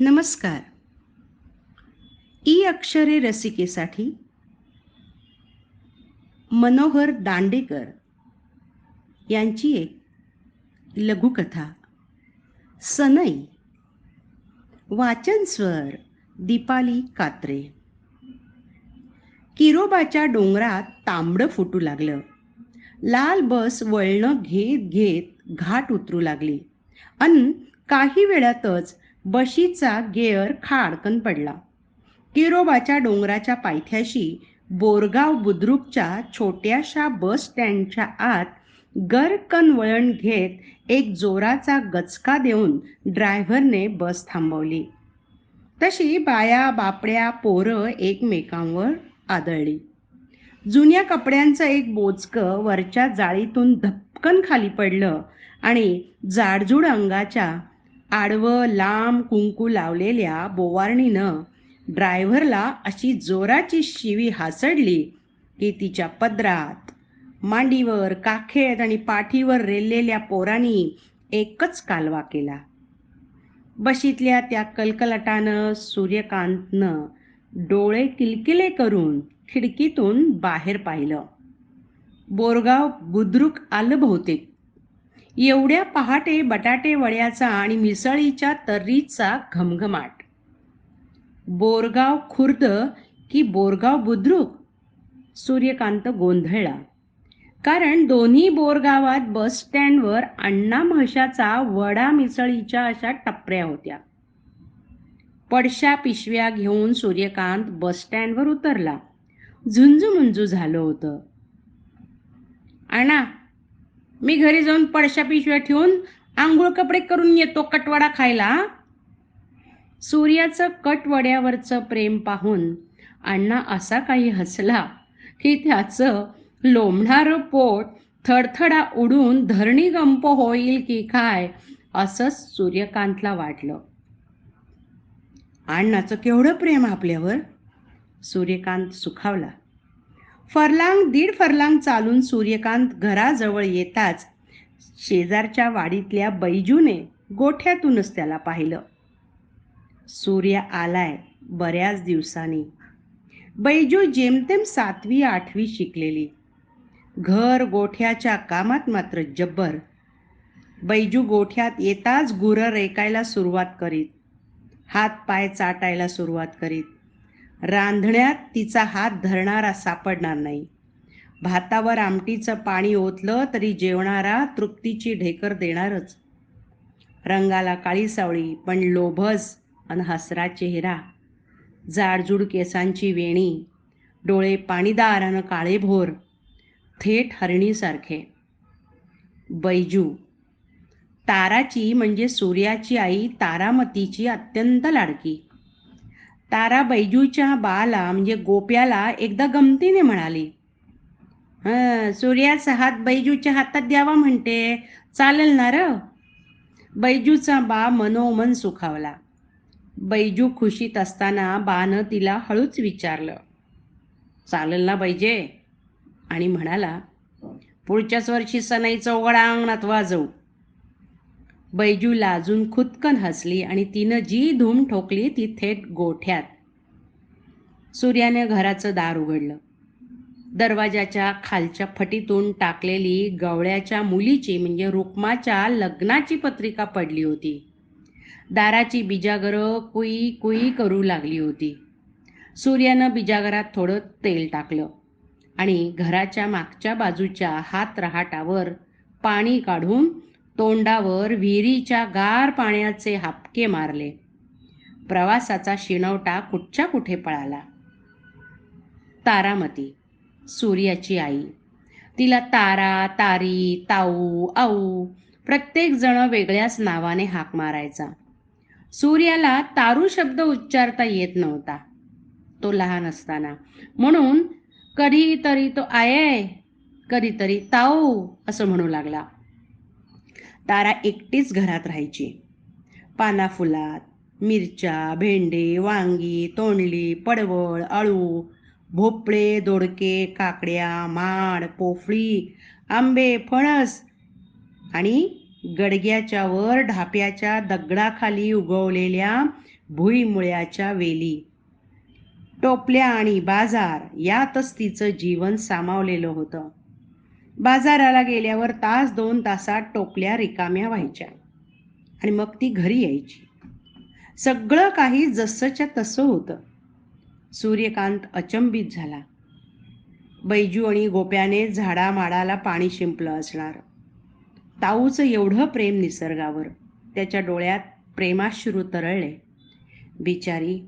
नमस्कार. ई अक्षरे रसिकेसाठी मनोहर दांडेकर यांची एक लघुकथा सनई वाचन स्वर दीपाली कात्रे. किरोबाच्या डोंगरात तांबडं फुटू लागलं. लाल बस वळणं घेत घेत घाट उतरू लागली. अन काही वेळातच बशीचा गेअर खाडकन पडला. किरोबाच्या डोंगराच्या पायथ्याशी बोरगाव बुद्रुकच्या छोट्याशा बस स्टँडच्या आत गरकन वळण घेत एक जोराचा गचका देऊन ड्रायव्हरने बस थांबवली. तशी बाया बापड्या पोरं एकमेकांवर आदळली. जुन्या कपड्यांचं एक बोचकं वरच्या जाळीतून धपकन खाली पडलं आणि जाडजूड अंगाच्या आडवं लांब कुंकू लावलेल्या बोवारणीनं ड्रायव्हरला अशी जोराची शिवी हासडली की तिच्या पदरात मांडीवर काखेत आणि पाठीवर रेललेल्या पोरांनी एकच कालवा केला. बशीतल्या त्या कलकलटानं सूर्यकांतनं डोळे किलकिले करून खिडकीतून बाहेर पाहिलं. बोरगाव बुद्रुक आलं बहुतेक. एवढ्या पहाटे बटाटे वड्याचा आणि मिसळीच्या तर्रीचा घमघमाट. बोरगाव खुर्द की बोरगाव बुद्रुक? सूर्यकांत गोंधळला. कारण दोन्ही बोरगावात बस स्टँडवर अण्णा म्हशाचा वडा मिसळीच्या अशा टपऱ्या होत्या. पडशा पिशव्या घेऊन सूर्यकांत बस स्टँडवर उतरला. झुंजू झालं होतं. अण्णा मी घरी जाऊन पडशा पिशव्या ठेवून आंघोळ कपडे करून येतो कटवाडा खायला. सूर्याचं कटवड्यावरचं प्रेम पाहून अण्णा असा काही हसला की त्याचं लोंबणारं पोट थडथडा उडून धरणी गंप होईल की काय असंच सूर्यकांतला वाटलं. अण्णाचं केवढं प्रेम आपल्यावर? सूर्यकांत सुखावला. फरलांग दीड फरलांग चालून सूर्यकांत घराजवळ येताच शेजारच्या वाडीतल्या बैजूने गोठ्यातूनच त्याला पाहिलं. सूर्य आलाय बऱ्याच दिवसांनी. बैजू जेमतेम सातवी आठवी शिकलेली. घर गोठ्याच्या कामात मात्र जब्बर. बैजू गोठ्यात येताच गुरं रेकायला सुरुवात करीत. हात पाय चाटायला सुरुवात करीत. रांधण्यात तिचा हात धरणारा सापडणार नाही. भातावर आमटीचं पाणी ओतलं तरी जेवणारा तृप्तीची ढेकर देणारच. रंगाला काळी सावळी पण लोभस अन हसरा चेहरा. जाडजूड केसांची वेणी डोळे पाणीदार अन काळेभोर थेट हरणीसारखे. बैजू. ताराची म्हणजे सूर्याची आई तारामतीची अत्यंत लाडकी. तारा बैजूच्या बाला म्हणजे गोप्याला एकदा गमतीने म्हणाली. हं सूर्याचा हात बैजूच्या हातात द्यावा म्हणते. चालेल ना र? बैजूचा बा मनोमन सुखावला. बैजू खुशीत असताना बानं तिला हळूच विचारलं. चालेल ना बैजे? आणि म्हणाला पुढच्याच वर्षी सनाई चौघडा अंगणात वाजवू. बैजू लाजून खुदकन हसली आणि तिनं जी धूम ठोकली ती थेट गोठ्यात. सूर्याने घराचं दार उघडलं. दरवाजाच्या खालच्या फटीतून टाकलेली गवळ्याच्या मुलीची म्हणजे रुक्माच्या लग्नाची पत्रिका पडली होती. दाराची बिजागरं कुई कुई करू लागली होती. सूर्यानं बिजागरात थोडं तेल टाकलं आणि घराच्या मागच्या बाजूच्या हात रहाटावर पाणी काढून तोंडावर विहिरीच्या गार पाण्याचे हापके मारले. प्रवासाचा शिणवटा कुठच्या कुठे पळाला? तारामती सूर्याची आई. तिला तारा तारी ताऊ आऊ प्रत्येक जण वेगळ्याच नावाने हाक मारायचा. सूर्याला तारू शब्द उच्चारता येत नव्हता. तो लहान असताना. म्हणून कधीतरी तो आय कधीतरी ताऊ असं म्हणू लागला. तारा एकटीच घरात राहायची. पाना फुलात मिरच्या भेंडे वांगी तोंडली पडवळ अळू भोपळे दोडके काकड्या माड पोफळी आंबे फणस आणि गडग्याच्या वर ढाप्याच्या दगडाखाली उगवलेल्या भुईमुळ्याच्या वेली. टोपल्या आणि बाजार यातच तिचं जीवन सामावलेलं होतं. बाजाराला गेल्यावर तास दोन तासात टोपल्या रिकाम्या व्हायच्या आणि मग ती घरी यायची. सगळं काही जसंच्या तसं होतं. सूर्यकांत अचंबित झाला. बैजू आणि गोप्याने झाडामाडाला पाणी शिंपलं असणार. ताऊचं एवढं प्रेम निसर्गावर त्याच्या डोळ्यात प्रेमाश्रू तरळले. बिचारी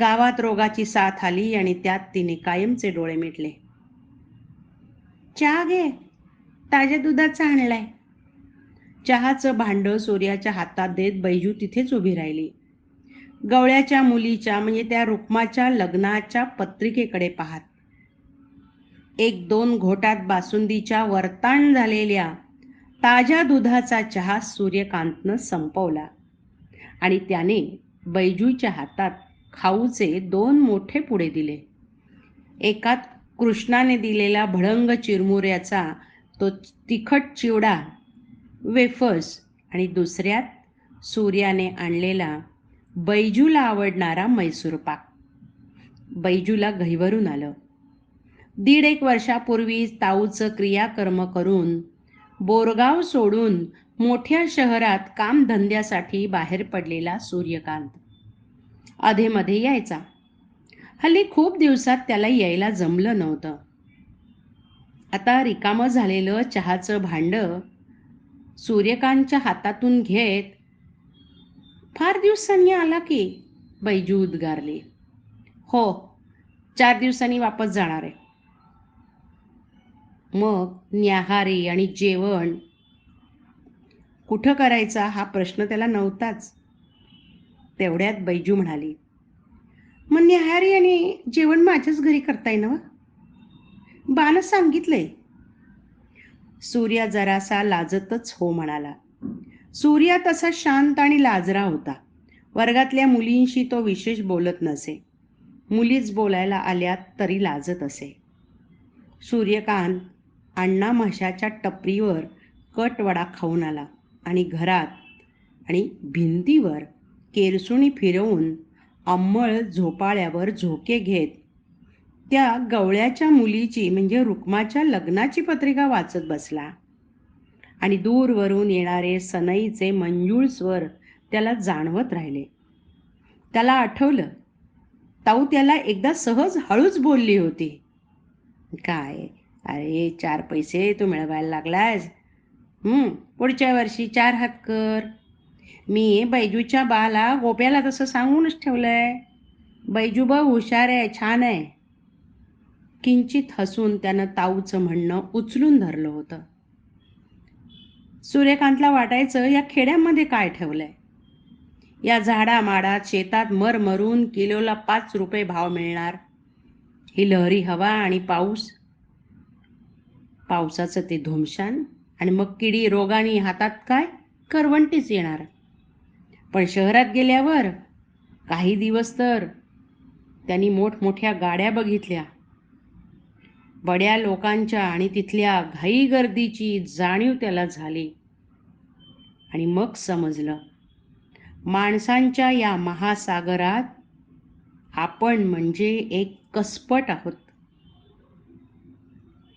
गावात रोगाची साथ आली आणि त्यात तिने कायमचे डोळे मिटले. चहा घे. ताज्या दुधाचा आणलाय. चहाचं भांडं सूर्याच्या हातात देत बैजू तिथेच उभी राहिली. गवळ्याच्या मुलीच्या म्हणजे त्या रुक्माच्या लग्नाच्या पत्रिकेकडे पाहत. एक दोन घोटात बासुंदीच्या वर्ताण झालेल्या ताज्या दुधाचा चहा सूर्यकांतनं संपवला. आणि त्याने बैजूच्या हातात खाऊचे दोन मोठे पुढे दिले. एकात कृष्णाने दिलेला भडंग चिरमुऱ्याचा तो तिखट चिवडा वेफर्स आणि दुसऱ्यात सूर्याने आणलेला बैजूला आवडणारा मैसूर पाक. बैजूला घईवरून आलं. दीड एक वर्षापूर्वी ताऊचं क्रियाकर्म करून बोरगाव सोडून मोठ्या शहरात कामधंद्यासाठी बाहेर पडलेला सूर्यकांत. अधेमध्ये यायचा. हल्ली खूप दिवसात त्याला यायला जमलं नव्हतं. आता रिकामं झालेलं चहाचं भांडं सूर्यकांतच्या हातातून घेत फार दिवसांनी आला की बैजू उद्गारली. हो चार दिवसांनी वापस जाणार आहे. मग न्याहारी आणि जेवण कुठं करायचा हा प्रश्न त्याला नव्हताच. तेवढ्यात बैजू म्हणाली मग न्याहारी आणि जेवण माझ्याच घरी करताय ना बानं सांगितलंय. सूर्या जरासा लाजतच हो म्हणाला. सूर्या तसा शांत आणि लाजरा होता. वर्गातल्या मुलींशी तो विशेष बोलत नसे. मुलीच बोलायला आल्यात तरी लाजत असे. सूर्यकांत अण्णा म्हशाच्या टपरीवर कटवडा खाऊन आला आणि घरात आणि भिंतीवर केरसुणी फिरवून अंमळ झोपाळ्यावर झोके घेत. त्या गवळ्याच्या मुलीची म्हणजे रुक्माच्या लग्नाची पत्रिका वाचत बसला. आणि दूरवरून येणारे सनईचे मंजूळ स्वर त्याला जाणवत राहिले. त्याला आठवलं ताऊ त्याला एकदा सहज हळूच बोलली होती. काय? अरे चार पैसे तू मिळवायला लागलायस. पुढच्या वर्षी चार हात कर. मी बैजूच्या बाला गोप्याला तसं सांगूनच ठेवलंय. बैजू बघ हुशार आहे छान आहे. किंचित हसून त्यानं ताऊचं म्हणणं उचलून धरलं होतं. सूर्यकांतला वाटायचं या खेड्यामध्ये काय ठेवलंय? या झाडामाडात शेतात मरमरून किलोला पाच रुपये भाव मिळणार. ही लहरी हवा आणि पाऊस. पावसाचं ते धुमशान. आणि मग किडी रोगाने हातात काय? करवंटीच येणार. पण शहरात गेल्यावर काही दिवस तर त्यांनी मोठमोठ्या गाड्या बघितल्या. बड्या लोकांच्या आणि तिथल्या घाई गर्दीची जाणीव त्याला झाली. आणि मग समजलं माणसांच्या या महासागरात आपण म्हणजे एक कसपट आहोत.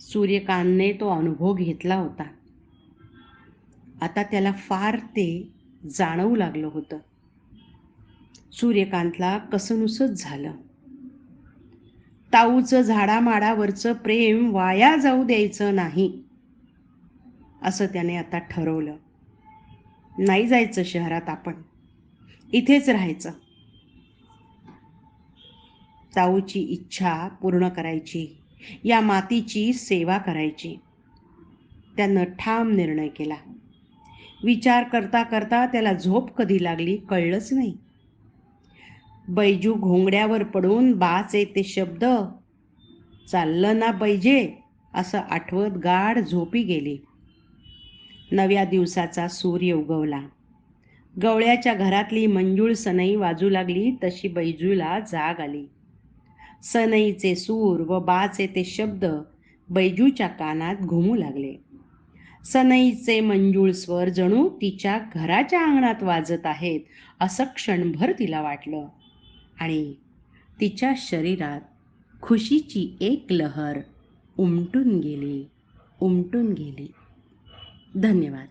सूर्यकांतने तो अनुभव घेतला होता. आता त्याला फार ते जाणवू लागलं होतं. सूर्यकांतला कसनुसच झालं. ताऊचं झाडामाडावरचं प्रेम वाया जाऊ द्यायचं नाही असं त्याने आता ठरवलं. नाही जायचं शहरात आपण इथेच राहायचं. ताऊची इच्छा पूर्ण करायची या मातीची सेवा करायची. त्यानं ठाम निर्णय केला. विचार करता करता त्याला झोप कधी लागली कळलंच नाही. बैजू घोंगड्यावर पडून बाचे ते शब्द चाललं ना बैजे असं आठवत गाढ झोपी गेली. नव्या दिवसाचा सूर्य उगवला. गवळ्याच्या घरातली मंजूळ सनई वाजू लागली तशी बैजूला जाग आली. सनईचे सूर व बाचे ते शब्द बैजूच्या कानात घुमू लागले. सनईचे मंजूळ स्वर जणू तिच्या घराच्या अंगणात वाजत आहेत असं क्षणभर तिला वाटलं. आणि तिच्या शरीरात खुशीची एक लहर उमटून गेली उमटून गेली. धन्यवाद.